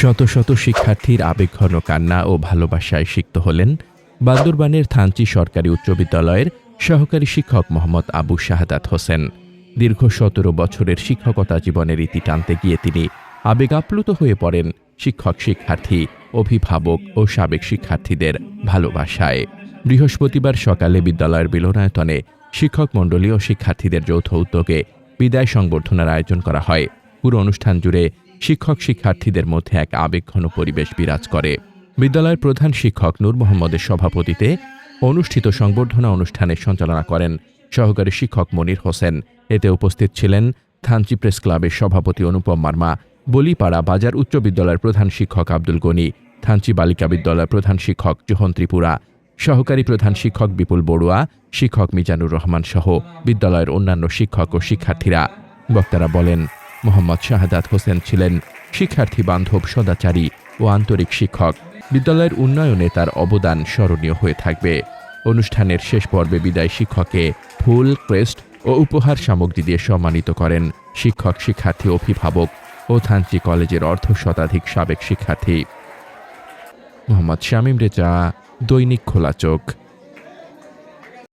শত শত শিক্ষার্থীর আবেগঘন কান্না ও ভালোবাসায় সিক্ত হলেন বান্দরবানের থানচি সরকারি উচ্চ বিদ্যালয়ের সহকারী শিক্ষক মোহাম্মদ আবু শাহাদাত হোসেন। দীর্ঘ সতেরো বছরের শিক্ষকতা জীবনের ইতি টানতে গিয়ে তিনি আবেগ আপ্লুত হয়ে পড়েন শিক্ষক, শিক্ষার্থী, অভিভাবক ও সাবেক শিক্ষার্থীদের ভালোবাসায়। বৃহস্পতিবার সকালে বিদ্যালয়ের মিলনায়তনে শিক্ষক মণ্ডলী ও শিক্ষার্থীদের যৌথ উদ্যোগে বিদায় সংবর্ধনার আয়োজন করা হয়। পুরো অনুষ্ঠান জুড়ে শিক্ষক শিক্ষার্থীদের মধ্যে এক আবেগঘন পরিবেশ বিরাজ করে। বিদ্যালয়ের প্রধান শিক্ষক নূর মোহাম্মদের সভাপতিতে অনুষ্ঠিত সংবর্ধনা অনুষ্ঠানের সঞ্চালনা করেন সহকারী শিক্ষক মনির হোসেন। এতে উপস্থিত ছিলেন থানচি প্রেস ক্লাবের সভাপতি অনুপম মার্মা, বলিপাড়া বাজার উচ্চ বিদ্যালয়ের প্রধান শিক্ষক আব্দুল গনি, থানচি বালিকা বিদ্যালয়ের প্রধান শিক্ষক জোহন ত্রিপুরা সহকারী প্রধান শিক্ষক বিপুল বড়ুয়া, শিক্ষক মিজানুর রহমান সহ বিদ্যালয়ের অন্যান্য শিক্ষক ও শিক্ষার্থীরা। বক্তারা বলেন মোহাম্মদ শাহাদাত হোসেন ছিলেন শিক্ষার্থী বান্ধব, সদাচারী ও আন্তরিক শিক্ষক। বিদ্যালয়ের উন্নয়নে তার অবদান স্মরণীয় হয়ে থাকবে। অনুষ্ঠানের শেষ পর্বে বিদায় শিক্ষককে ফুল, ক্রেস্ট ও উপহার সামগ্রী দিয়ে সম্মানিত করেন শিক্ষক, শিক্ষার্থী, অভিভাবক ও থানচি কলেজের অর্ধ শতাধিক সাবেক শিক্ষার্থী। মোহাম্মদ শামীম রেজা, দৈনিক খোলা চোখ।